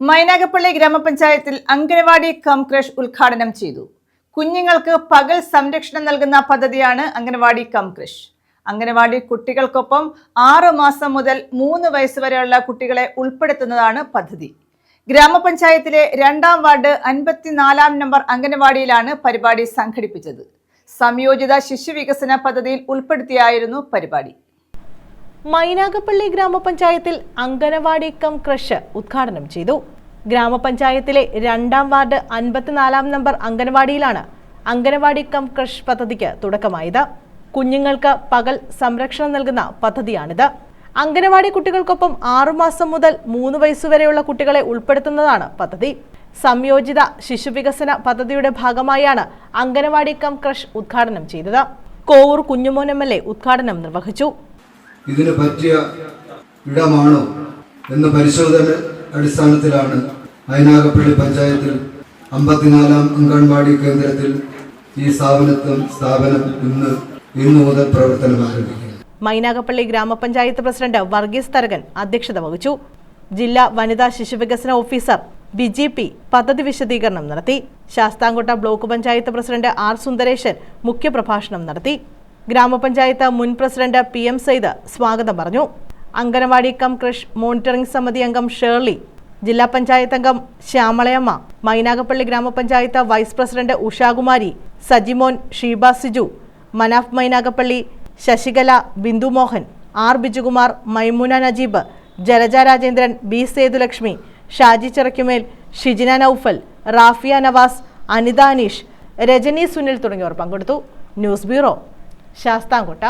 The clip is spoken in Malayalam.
മൈനാഗപ്പള്ളി ഗ്രാമപഞ്ചായത്തിൽ അംഗനവാടി കം ക്രഷ് ഉദ്ഘാടനം ചെയ്തു. കുഞ്ഞുങ്ങൾക്ക് പകൽ സംരക്ഷണം നൽകുന്ന പദ്ധതിയാണ് അംഗനവാടി കം ക്രഷ് അംഗനവാടി കുട്ടികൾക്കൊപ്പം ആറ് മാസം മുതൽ മൂന്ന് വയസ്സ് വരെയുള്ള കുട്ടികളെ ഉൾപ്പെടുത്തുന്നതാണ് പദ്ധതി. ഗ്രാമപഞ്ചായത്തിലെ രണ്ടാം വാർഡ് അൻപത്തിനാലാം നമ്പർ അംഗനവാടിയിലാണ് പരിപാടി സംഘടിപ്പിച്ചത്. സംയോജിത ശിശുവികസന പദ്ധതിയിൽ ഉൾപ്പെടുത്തിയായിരുന്നു പരിപാടി. മൈനാഗപ്പള്ളി ഗ്രാമപഞ്ചായത്തിൽ അങ്കനവാടി കം ക്രഷ് ഉദ്ഘാടനം ചെയ്തു. ഗ്രാമപഞ്ചായത്തിലെ രണ്ടാം വാർഡ് അൻപത്തിനാലാം നമ്പർ അങ്കനവാടിയിലാണ് അങ്കനവാടി കം ക്രഷ് പദ്ധതിക്ക് തുടക്കമായത്. കുഞ്ഞുങ്ങൾക്ക് പകൽ സംരക്ഷണം നൽകുന്ന പദ്ധതിയാണിത്. അങ്കനവാടി കുട്ടികൾക്കൊപ്പം ആറുമാസം മുതൽ മൂന്ന് വയസ്സുവരെയുള്ള കുട്ടികളെ ഉൾപ്പെടുത്തുന്നതാണ് പദ്ധതി. സംയോജിത ശിശുവികസന പദ്ധതിയുടെ ഭാഗമായാണ് അങ്കനവാടി കം ക്രഷ് ഉദ്ഘാടനം ചെയ്തത്. കോവൂർ കുഞ്ഞുമോൻ എ ഉദ്ഘാടനം നിർവഹിച്ചു. ഇതിന് പറ്റിയ ഇടമാണോ എന്ന പരിശോധന അടിസ്ഥാനത്തിലാണ് അയനാഗപ്പള്ളി പഞ്ചായത്തിൽ അമ്പത്തിനാലാം അംഗൻവാടി കേന്ദ്രത്തിൽ ഈ സ്ഥാപനത്തും സ്ഥാപനം ഇന്ന് ഇന്ന് മുതൽ പ്രവർത്തനം ആരംഭിക്കുന്നത് മൈനാഗപ്പള്ളി ഗ്രാമപഞ്ചായത്ത് പ്രസിഡന്റ് വർഗീസ് തരകൻ അധ്യക്ഷത വഹിച്ചു. ജില്ലാ വനിതാ ശിശുവികസന ഓഫീസർ ബിജി പി പദ്ധതി വിശദീകരണം നടത്തി. Sasthamcotta block panchayat president R Sundaresan മുഖ്യപ്രഭാഷണം നടത്തി. ഗ്രാമപഞ്ചായത്ത് മുൻ പ്രസിഡന്റ് പി എം സൈദ് സ്വാഗതം പറഞ്ഞു. അങ്കനവാടി കം കൃഷ് മോണിറ്ററിംഗ് സമിതി അംഗം ഷേർലി ജില്ലാ പഞ്ചായത്ത് അംഗം ശ്യാമളയമ്മ മൈനാഗപ്പള്ളി ഗ്രാമപഞ്ചായത്ത് vice president Ushakumari Sajimon Sheeba Siju Manaf Mynagappally Sasikala Bindumohan R Bijukumar Maimuna Najeeb Jalaja Rajendran B Sethulakshmi Shaji Chirakkumel Shijina Noufal Rafiya Navas Anitha Aneesh Rajani Sunil തുടങ്ങിയവർ പങ്കെടുത്തു. News bureau Sasthamcotta.